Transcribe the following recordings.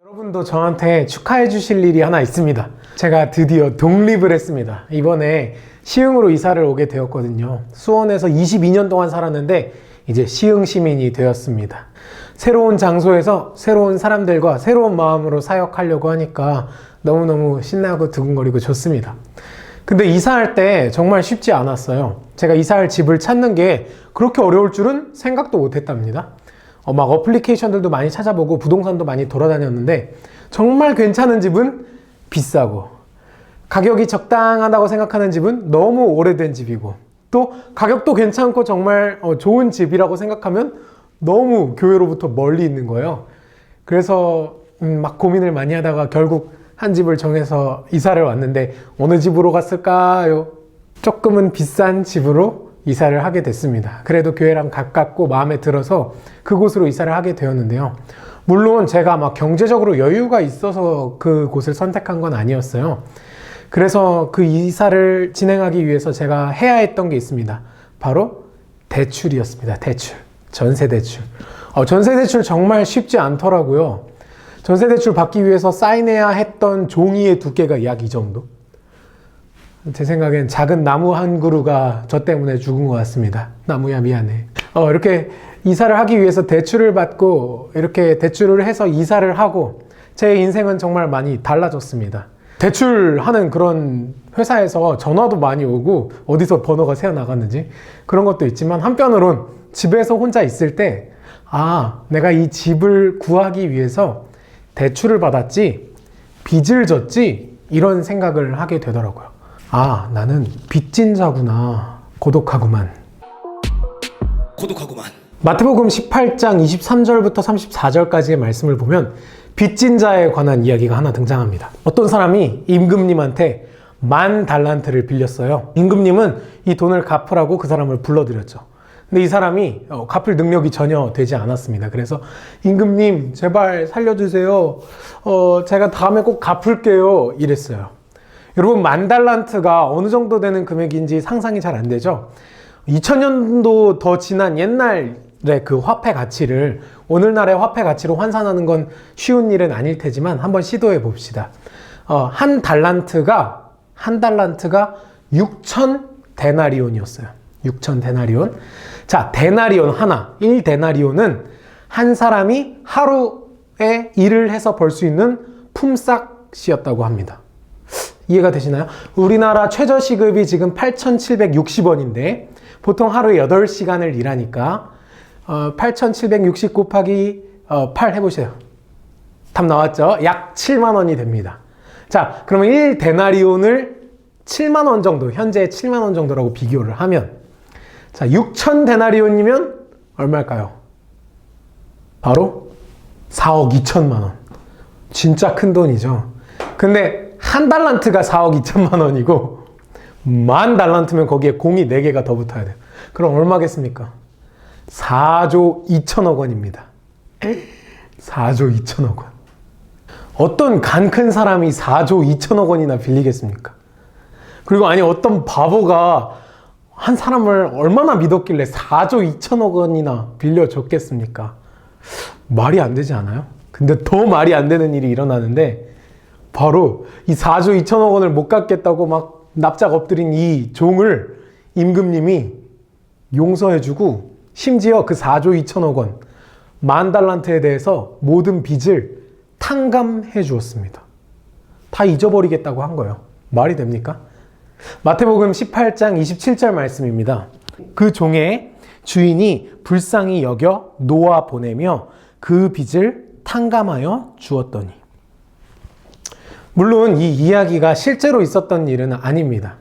여러분도 저한테 축하해 주실 일이 하나 있습니다. 제가 드디어 독립을 했습니다. 이번에 시흥으로 이사를 오게 되었거든요. 수원에서 22년 동안 살았는데 이제 시흥 시민이 되었습니다. 새로운 장소에서 새로운 사람들과 새로운 마음으로 사역하려고 하니까 너무너무 신나고 두근거리고 좋습니다. 근데 이사할 때 정말 쉽지 않았어요. 제가 이사할 집을 찾는 게 그렇게 어려울 줄은 생각도 못 했답니다. 어, 막 어플리케이션들도 많이 찾아보고 부동산도 많이 돌아다녔는데 정말 괜찮은 집은 비싸고 가격이 적당하다고 생각하는 집은 너무 오래된 집이고 또 가격도 괜찮고 정말 어, 좋은 집이라고 생각하면 너무 교회로부터 멀리 있는 거예요. 그래서 음, 막 고민을 많이 하다가 결국 한 집을 정해서 이사를 왔는데 어느 집으로 갔을까요? 조금은 비싼 집으로 이사를 하게 됐습니다. 그래도 교회랑 가깝고 마음에 들어서 그곳으로 이사를 하게 되었는데요. 물론 제가 막 경제적으로 여유가 있어서 그 곳을 선택한 건 아니었어요. 그래서 그 이사를 진행하기 위해서 제가 해야 했던 게 있습니다. 바로 대출이었습니다. 대출. 전세 대출. 어, 전세 대출 정말 쉽지 않더라고요. 전세 대출 받기 위해서 사인해야 했던 종이의 두께가 약 이 정도. 제 생각엔 작은 나무 한 그루가 저 때문에 죽은 것 같습니다. 나무야 미안해. 어, 이렇게 이사를 하기 위해서 대출을 받고 이렇게 대출을 해서 이사를 하고 제 인생은 정말 많이 달라졌습니다. 대출하는 그런 회사에서 전화도 많이 오고 어디서 번호가 새어 나갔는지 그런 것도 있지만 한편으론 집에서 혼자 있을 때 아, 내가 이 집을 구하기 위해서 대출을 받았지 빚을 졌지 이런 생각을 하게 되더라고요. 아, 나는 빚진 자구나. 고독하구만. 고독하구만. 마태복음 18장 23절부터 34절까지의 말씀을 보면 빚진 자에 관한 이야기가 하나 등장합니다. 어떤 사람이 임금님한테 만 달란트를 빌렸어요. 임금님은 이 돈을 갚으라고 그 사람을 불러들였죠. 근데 이 사람이 어, 갚을 능력이 전혀 되지 않았습니다. 그래서 임금님 제발 살려주세요. 어, 제가 다음에 꼭 갚을게요. 이랬어요. 여러분 만 달란트가 어느 정도 되는 금액인지 상상이 잘 안 되죠. 2000년도 더 지난 옛날의 그 화폐 가치를 오늘날의 화폐 가치로 환산하는 건 쉬운 일은 아닐 테지만 한번 시도해 봅시다. 어, 한 달란트가 한 달란트가 6천 데나리온이었어요. 6천 데나리온. 자, 데나리온 하나, 1 데나리온은 한 사람이 하루에 일을 해서 벌 수 있는 품삯이었다고 합니다. 이해가 되시나요? 우리나라 최저시급이 지금 8,760원인데 보통 하루에 8시간을 일하니까 어, 8,760 곱하기 어, 8 해보세요. 답 나왔죠? 약 7만 원이 됩니다. 자, 그러면 1 데나리온을 7만 원 정도, 현재 7만 원 정도라고 비교를 하면 자, 6천 데나리온이면 얼마일까요? 바로 4억 2천만 원. 진짜 큰 돈이죠. 근데 한 달란트가 4억 2천만 원이고 만 달란트면 거기에 공이 4개가 더 붙어야 돼요. 그럼 얼마겠습니까? 4조 2천억 원입니다. 4조 2천억 원. 어떤 간 큰 사람이 4조 2천억 원이나 빌리겠습니까? 그리고 아니 어떤 바보가 한 사람을 얼마나 믿었길래 4조 2천억 원이나 빌려줬겠습니까? 말이 안 되지 않아요? 근데 더 말이 안 되는 일이 일어나는데 바로 이 4조 2천억 원을 못 갚겠다고 막 납작 엎드린 이 종을 임금님이 용서해주고 심지어 그 4조 2천억 원, 만 달란트에 대해서 모든 빚을 탕감해 주었습니다. 다 잊어버리겠다고 한 거예요. 말이 됩니까? 마태복음 18장 27절 말씀입니다. 그 종의 주인이 불쌍히 여겨 놓아 보내며 그 빚을 탕감하여 주었더니 물론 이 이야기가 실제로 있었던 일은 아닙니다.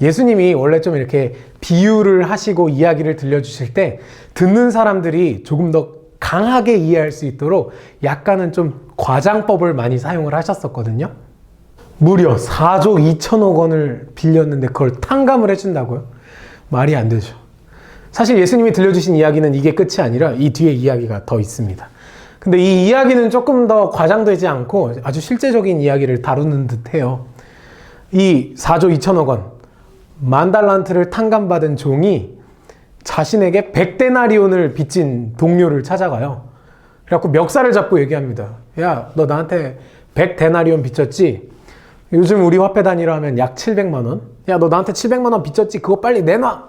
예수님이 원래 좀 이렇게 비유를 하시고 이야기를 들려주실 때 듣는 사람들이 조금 더 강하게 이해할 수 있도록 약간은 좀 과장법을 많이 사용을 하셨었거든요. 무려 4조 2천억 원을 빌렸는데 그걸 탕감을 해준다고요? 말이 안 되죠. 사실 예수님이 들려주신 이야기는 이게 끝이 아니라 이 뒤에 이야기가 더 있습니다. 근데 이 이야기는 조금 더 과장되지 않고 아주 실제적인 이야기를 다루는 듯 해요. 이 4조 2천억 원, 만 달란트를 탕감받은 종이 자신에게 100데나리온을 빚진 동료를 찾아가요. 그래갖고 멱살을 잡고 얘기합니다. 야, 너 나한테 100데나리온 빚졌지? 요즘 우리 화폐 단위로 하면 약 700만 원. 야, 너 나한테 700만 원 빚졌지? 그거 빨리 내놔.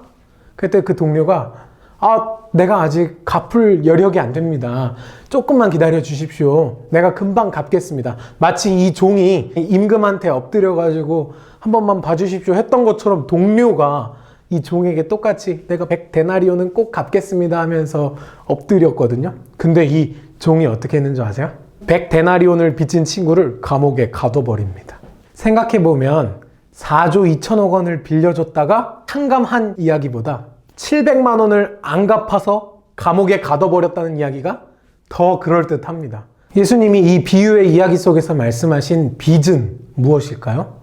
그때 그 동료가 아, 내가 아직 갚을 여력이 안 됩니다. 조금만 기다려 주십시오. 내가 금방 갚겠습니다. 마치 이 종이 임금한테 엎드려 가지고 한 번만 봐주십시오 했던 것처럼 동료가 이 종에게 똑같이 내가 100데나리온은 꼭 갚겠습니다 하면서 엎드렸거든요. 근데 이 종이 어떻게 했는지 아세요? 100데나리온을 빚진 친구를 감옥에 가둬버립니다. 생각해보면 4조 2천억 원을 빌려줬다가 탕감한 이야기보다 700만 원을 안 갚아서 감옥에 가둬버렸다는 이야기가 더 그럴듯합니다. 예수님이 이 비유의 이야기 속에서 말씀하신 빚은 무엇일까요?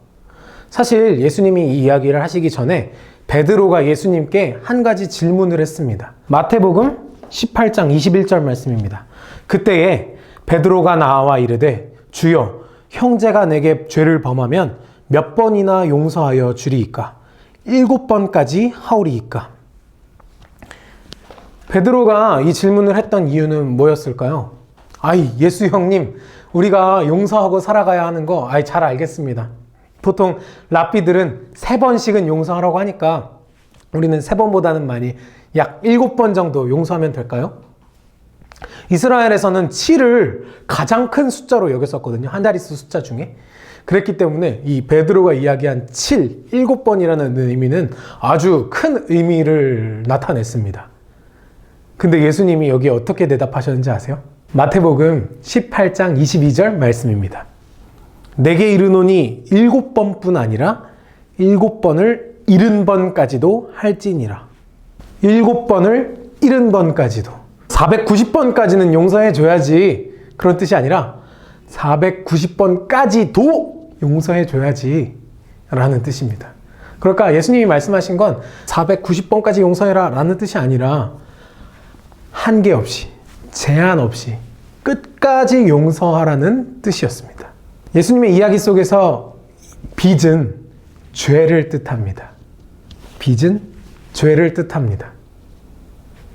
사실 예수님이 이 이야기를 하시기 전에 베드로가 예수님께 한 가지 질문을 했습니다. 마태복음 18장 21절 말씀입니다. 그때에 베드로가 나와 이르되 주여 형제가 내게 죄를 범하면 몇 번이나 용서하여 주리이까 일곱 번까지 하오리이까 베드로가 이 질문을 했던 이유는 뭐였을까요? 아이 예수 형님 우리가 용서하고 살아가야 하는 거 아이 잘 알겠습니다. 보통 랍비들은 세 번씩은 용서하라고 하니까 우리는 세 번보다는 많이 약 일곱 번 정도 용서하면 될까요? 이스라엘에서는 7을 가장 큰 숫자로 여겼었거든요. 한 자릿수 숫자 중에. 그랬기 때문에 이 베드로가 이야기한 7, 7번이라는 의미는 아주 큰 의미를 나타냈습니다. 근데 예수님이 여기 어떻게 대답하셨는지 아세요? 마태복음 18장 22절 말씀입니다. 내게 이르노니 일곱 번뿐 아니라 일곱 번을 일흔 번까지도 할지니라. 일곱 번을 일흔 번까지도. 490번까지는 용서해 줘야지. 그런 뜻이 아니라 490번까지도 용서해 줘야지. 라는 뜻입니다. 그러니까 예수님이 말씀하신 건 490번까지 용서해라 라는 뜻이 아니라 한계 없이, 제한 없이 끝까지 용서하라는 뜻이었습니다. 예수님의 이야기 속에서 빚은 죄를 뜻합니다. 빚은 죄를 뜻합니다.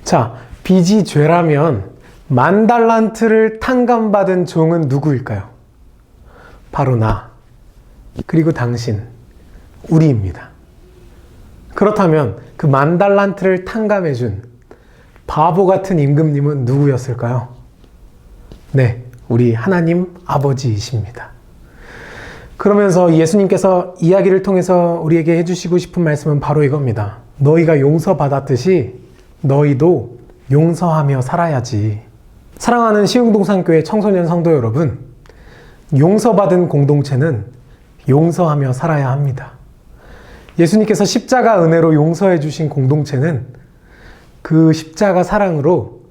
자, 빚이 죄라면 만 달란트를 탕감받은 종은 누구일까요? 바로 나, 그리고 당신, 우리입니다. 그렇다면 그 만 달란트를 탕감해준 바보 같은 임금님은 누구였을까요? 네, 우리 하나님 아버지이십니다. 그러면서 예수님께서 이야기를 통해서 우리에게 해주시고 싶은 말씀은 바로 이겁니다. 너희가 용서받았듯이 너희도 용서하며 살아야지. 사랑하는 시흥동산교회 청소년 성도 여러분, 용서받은 공동체는 용서하며 살아야 합니다. 예수님께서 십자가 은혜로 용서해 주신 공동체는 그 십자가 사랑으로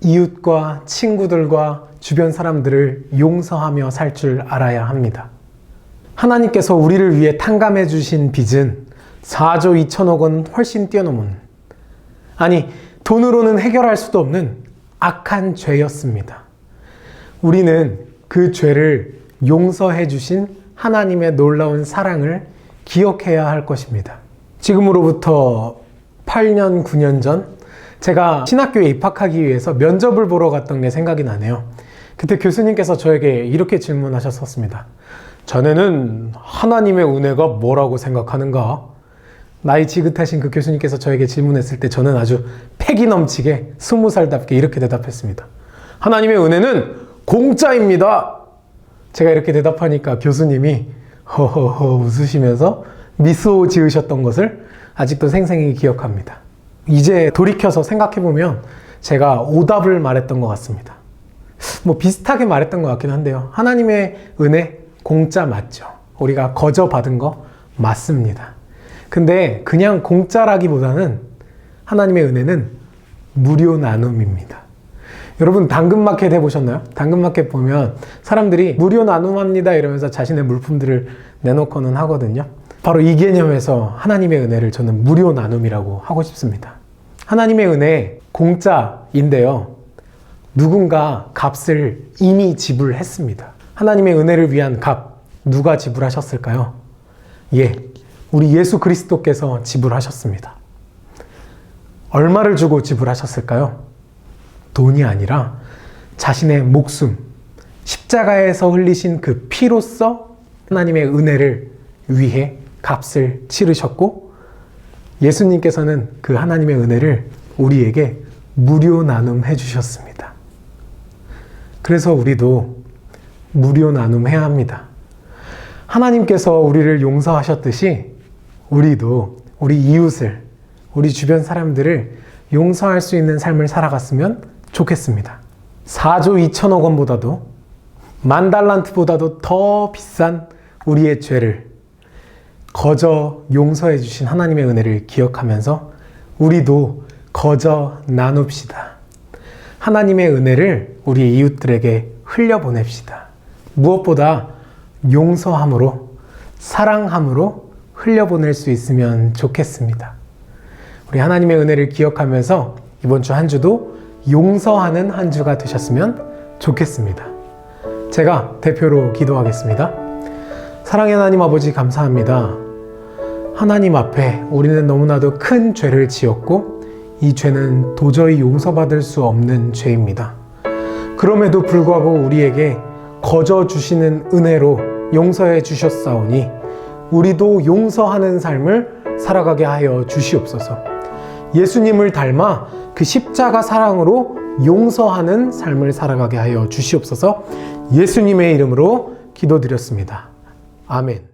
이웃과 친구들과 주변 사람들을 용서하며 살 줄 알아야 합니다. 하나님께서 우리를 위해 탕감해 주신 빚은 4조 2천억 원 훨씬 뛰어넘은 아니 돈으로는 해결할 수도 없는 악한 죄였습니다. 우리는 그 죄를 용서해 주신 하나님의 놀라운 사랑을 기억해야 할 것입니다. 지금으로부터 8년, 9년 전 제가 신학교에 입학하기 위해서 면접을 보러 갔던 게 생각이 나네요. 그때 교수님께서 저에게 이렇게 질문하셨었습니다. 자네는 하나님의 은혜가 뭐라고 생각하는가? 나이 지긋하신 그 교수님께서 저에게 질문했을 때 저는 아주 패기 넘치게 스무 살답게 이렇게 대답했습니다. 하나님의 은혜는 공짜입니다. 제가 이렇게 대답하니까 교수님이 허허허 웃으시면서 미소 지으셨던 것을 아직도 생생히 기억합니다. 이제 돌이켜서 생각해보면 제가 오답을 말했던 것 같습니다. 뭐 비슷하게 말했던 것 같긴 한데요. 하나님의 은혜 공짜 맞죠. 우리가 거저 받은 거 맞습니다. 근데 그냥 공짜라기보다는 하나님의 은혜는 무료 나눔입니다. 여러분 당근마켓 해보셨나요? 당근마켓 보면 사람들이 무료 나눔합니다 이러면서 자신의 물품들을 내놓고는 하거든요. 바로 이 개념에서 하나님의 은혜를 저는 무료 나눔이라고 하고 싶습니다. 하나님의 은혜 공짜인데요. 누군가 값을 이미 지불했습니다. 하나님의 은혜를 위한 값 누가 지불하셨을까요? 예, 우리 예수 그리스도께서 지불하셨습니다. 얼마를 주고 지불하셨을까요? 돈이 아니라 자신의 목숨, 십자가에서 흘리신 그 피로써 하나님의 은혜를 위해 값을 치르셨고 예수님께서는 그 하나님의 은혜를 우리에게 무료 나눔해 주셨습니다. 그래서 우리도 무료 나눔해야 합니다. 하나님께서 우리를 용서하셨듯이 우리도 우리 이웃을, 우리 주변 사람들을 용서할 수 있는 삶을 살아갔으면 좋겠습니다. 4조 2천억 원보다도 만 달란트보다도 더 비싼 우리의 죄를 거저 용서해 주신 하나님의 은혜를 기억하면서 우리도 거저 나눕시다. 하나님의 은혜를 우리 이웃들에게 흘려보냅시다. 무엇보다 용서함으로, 사랑함으로 흘려보낼 수 있으면 좋겠습니다. 우리 하나님의 은혜를 기억하면서 이번 주 한 주도 용서하는 한 주가 되셨으면 좋겠습니다. 제가 대표로 기도하겠습니다. 사랑의 하나님 아버지 감사합니다. 하나님 앞에 우리는 너무나도 큰 죄를 지었고 이 죄는 도저히 용서받을 수 없는 죄입니다. 그럼에도 불구하고 우리에게 거저 주시는 은혜로 용서해 주셨사오니 우리도 용서하는 삶을 살아가게 하여 주시옵소서. 예수님을 닮아 그 십자가 사랑으로 용서하는 삶을 살아가게 하여 주시옵소서. 예수님의 이름으로 기도드렸습니다. 아멘.